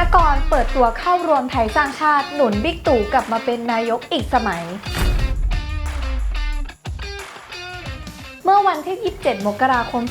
นกรเปิดตัวเข้ารวมไทยสร้างชาติหนุนบิ๊กตู่กลับมาเป็นนายกอีกสมัย เมื่อวันที่ 27 มกราคม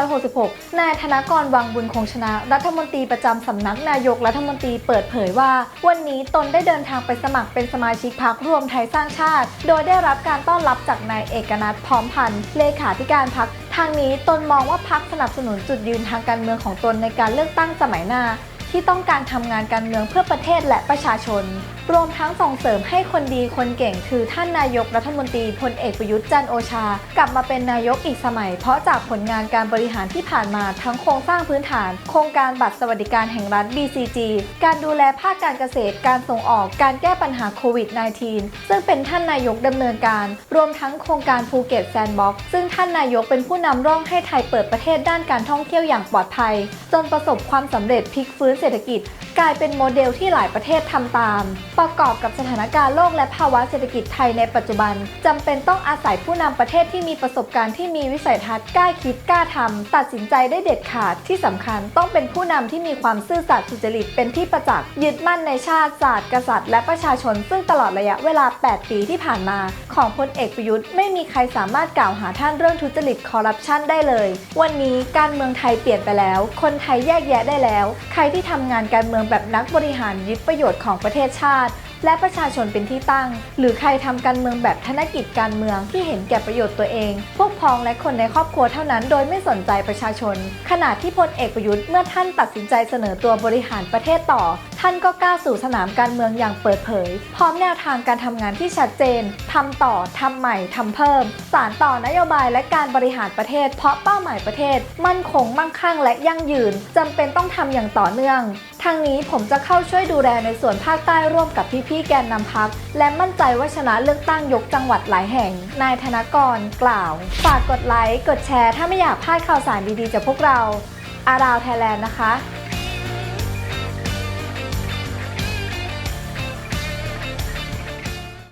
2566 นายธนกรวังบุญคงชนะ รัฐมนตรีประจำสำนักนายกรัฐมนตรีเปิดเผยว่า วันนี้ตนได้เดินทางไปสมัครเป็นสมาชิกพรรครวมไทยสร้างชาติ โดยได้รับการต้อนรับจากนายเอกนัทพร้อมพันธ์เลขาธิการพรรคทางนี้ตนมองว่าพรรคสนับสนุนจุดยืนทางการเมืองของตนในการเลือกตั้งสมัยหน้า ที่ต้องการทำงานการเมืองเพื่อประเทศและประชาชน รวมทั้งส่งเสริมให้คนดีคนเก่ง คือท่านนายกรัฐมนตรีพลเอกประยุทธ์จันโอชา กลับมาเป็นนายกอีกสมัย เพราะจากผลงานการบริหารที่ผ่านมาทั้งโครงสร้างพื้นฐาน โครงการบัตรสวัสดิการแห่งรัฐ BCG การดูแลภาคการเกษตร การส่งออก การแก้ปัญหาโควิด -19 ซึ่งเป็นท่านนายกดำเนินการ รวมทั้งโครงการภูเก็ตแซนด์บ็อกซ์ซึ่งท่านนายกเป็นผู้นำร่องให้ไทยเปิดประเทศด้านการท่องเที่ยวอย่างปลอดภัย จนประสบความสำเร็จพลิกฟื้นเศรษฐกิจ กลายเป็นโมเดลที่หลายประเทศทำตาม ประกอบกับสถานการณ์โลกและภาวะเศรษฐกิจไทยในปัจจุบันจำเป็นต้องอาศัยผู้นำประเทศที่มีประสบการณ์ที่มีวิสัยทัศน์กล้าคิดกล้าทำตัดสินใจได้เด็ดขาดที่สำคัญต้องเป็นผู้นำที่มีความซื่อสัตย์สุจริตเป็นที่ประจักษ์ยึดมั่นในชาติศาสตร์กษัตริย์และประชาชนซึ่งตลอดระยะเวลา 8 ปีที่ผ่านมา ของพลเอกประยุทธ์ไม่มีใครสามารถกล่าวหาท่านเรื่องทุจริตคอร์รัปชันได้เลย วันนี้การเมืองไทยเปลี่ยนไปแล้ว คนไทยแยกแยะได้แล้ว ใครที่ทำงานการเมืองแบบนักบริหารยึดประโยชน์ของประเทศชาติ และประชาชนเป็นที่ตั้ง หรือใครทำการเมืองแบบธนกิจการเมืองที่เห็นแก่ประโยชน์ตัวเอง พวกพ้องและคนในครอบครัวเท่านั้นโดยไม่สนใจประชาชน ขณะที่พลเอกประยุทธ์เมื่อท่านตัดสินใจเสนอตัวบริหารประเทศต่อ ท่านก็กล้าสู่สนามการเมืองอย่างเปิดเผย พร้อมแนวทางการทำงานที่ชัดเจนทำต่อทำใหม่ทำเพิ่ม สารต่อนโยบายและการบริหารประเทศ เพราะเป้าหมายประเทศ มั่นคงมั่งคั่งและยั่งยืนจำเป็นต้องทำอย่างต่อเนื่องทางนี้ผมจะเข้าช่วยดูแลในส่วนภาคใต้ร่วมกับพี่ๆแกนนำพัก และมั่นใจว่าชนะเลือกตั้งยกจังหวัดหลายแห่ง นายธนกรกล่าว ฝากกดไลค์ กดแชร์ ถ้าไม่อยากพลาดข่าวสารดีๆจากพวกเรา อาราวไทยแลนด์นะคะ